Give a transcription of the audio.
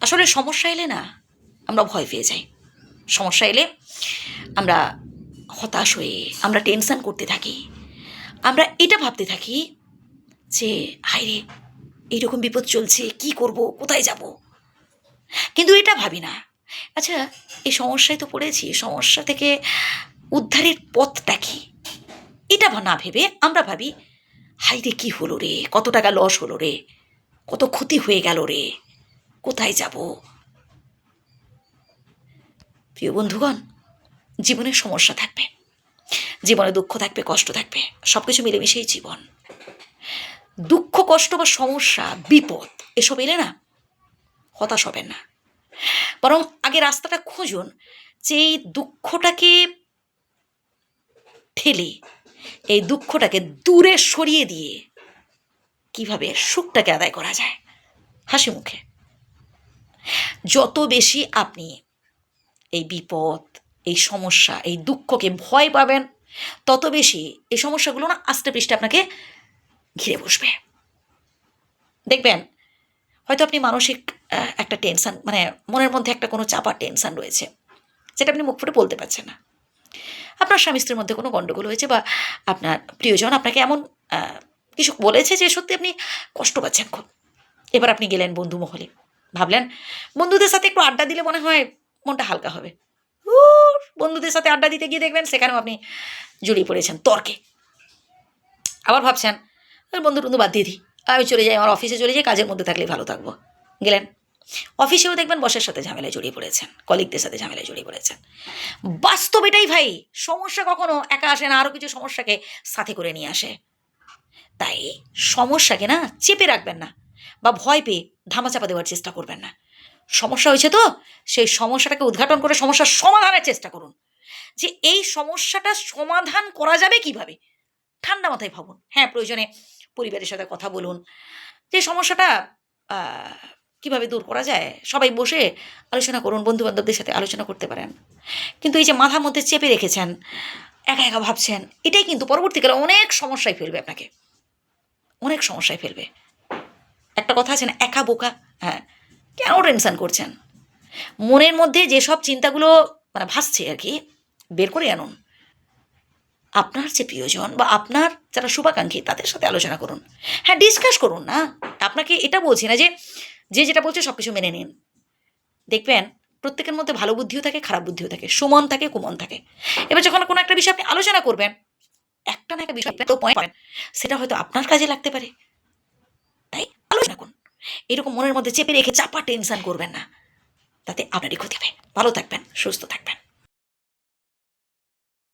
আসলে সমস্যা এলে না আমরা ভয় পেয়ে যাই। সমস্যা এলে আমরা হতাশ হয়ে আমরা টেনশন করতে থাকি। আমরা এটা ভাবতে থাকি যে হায়রে এইরকম বিপদ চলছে, কি করব, কোথায় যাব? কিন্তু এটা ভাবি না। আচ্ছা এই সমস্যায় তো পড়েছি, সমস্যা থেকে উদ্ধারের পথটা কি? এটা না ভেবে আমরা ভাবি হাই রে, কী হলো রে? কত টাকা লস হলো রে? কত ক্ষতি হয়ে গেল রে? কোথায় যাব? প্রিয় বন্ধুগণ, জীবনে সমস্যা থাকবে, জীবনে দুঃখ থাকবে, কষ্ট থাকবে সব কিছু মিলেমিশেই জীবন। দুঃখ, কষ্ট বা সমস্যা, বিপদ, এসব এলে না, হতাশ হবেন না। বরং আগে রাস্তাটা খুঁজুন, যে এই দুঃখটাকে ঠেলে, এই দুঃখটাকে দূরে সরিয়ে দিয়ে কীভাবে সুখটাকে আদায় করা যায়। হাসি মুখে। যত বেশি আপনি এই বিপদ, এই সমস্যা, এই দুঃখকে ভয় পাবেন, তত বেশি এই সমস্যাগুলো না আস্তে পৃষ্ঠে আপনাকে ঘিরে বসবে। দেখবেন, হয়তো আপনি মানসিক একটা টেনশান মানে মনের মধ্যে একটা কোনো চাপা টেনশন রয়েছে, যেটা আপনি মুখ ফুটে বলতে পারছেন না। আপনার স্বামী স্ত্রীর মধ্যে কোনো গণ্ডগোল হয়েছে বা আপনার প্রিয়জন আপনাকে এমন কিছু বলেছে যে সত্যি আপনি কষ্ট পাচ্ছেন খুব। এবার আপনি গেলেন বন্ধু মহলে। ভাবলেন, বন্ধুদের সাথে একটু আড্ডা দিলে মনে হয় মনটা হালকা হবে। বন্ধুদের সাথে আড্ডা দিতে গিয়ে দেখবেন সেখানেও আপনি জড়িয়ে পড়েছেন তর্কে। আবার ভাবছেন, "আর বন্ধু টন্ধু বাদ দিয়ে দিই আমি চলে যাই, আমার অফিসে চলে যাই, কাজের মধ্যে থাকলেই ভালো থাকব। গেলেন। অফিসেও দেখবেন বসের সাথে ঝামেলায় জড়িয়ে পড়েছেন, কলিগদের সাথে ঝামেলায় জড়িয়ে পড়েছেন। বাস্তব এটাই ভাই, সমস্যা কখনো একা আসে না আরও কিছু সমস্যাকে সাথে করে নিয়ে আসে। তাই সমস্যাকে না চেপে রাখবেন না। বা ভয় পেয়ে ধামাচাপা দেওয়ার চেষ্টা করবেন না। সমস্যা হয়েছে তো? সেই সমস্যাটাকে উদ্ঘাটন করে সমস্যার সমাধানের চেষ্টা করুন। যে এই সমস্যাটা সমাধান করা যাবে কীভাবে? ঠান্ডা মাথায় ভাবুন। হ্যাঁ প্রয়োজনে পরিবারের সাথে কথা বলুন। যে সমস্যাটা কীভাবে দূর করা যায়, সবাই বসে আলোচনা করুন বন্ধু বান্ধবদের সাথে আলোচনা করতে পারেন। কিন্তু এই যে মাথার মধ্যে চেপে রেখেছেন, একা একা ভাবছেন, এটাই কিন্তু পরবর্তীকালে অনেক সমস্যায় ফেলবে আপনাকে। অনেক সমস্যায় ফেলবে। একটা কথা আছে না, একা বোকা? হ্যাঁ। কেন টেনশন করছেন? মনের মধ্যে যেসব চিন্তাগুলো মানে ভাসছে আর কি, বের করে আনুন। আপনার যে প্রিয়জন বা আপনার যারা শুভাকাঙ্ক্ষী, তাদের সাথে আলোচনা করুন। হ্যাঁ ডিসকাস করুন না। আপনাকে এটা বলছি না যে যে যেটা বলছে সব কিছু মেনে নিন। দেখবেন, প্রত্যেকের মধ্যে ভালো বুদ্ধিও থাকে, খারাপ বুদ্ধিও থাকে, সুমন থাকে, কুমন থাকে। এবার যখন কোনো একটা বিষয় আপনি আলোচনা করবেন, একটা না একটা বিষয় তো পয়েন্ট সেটা হয়তো আপনার কাজে লাগতে পারে। আলোচনা করুন এরকম মনের মধ্যে চেপে রেখে চাপা টেনশন করবেন না। তাতে আপনারই ক্ষতি হবে। ভালো থাকবেন, সুস্থ থাকবেন।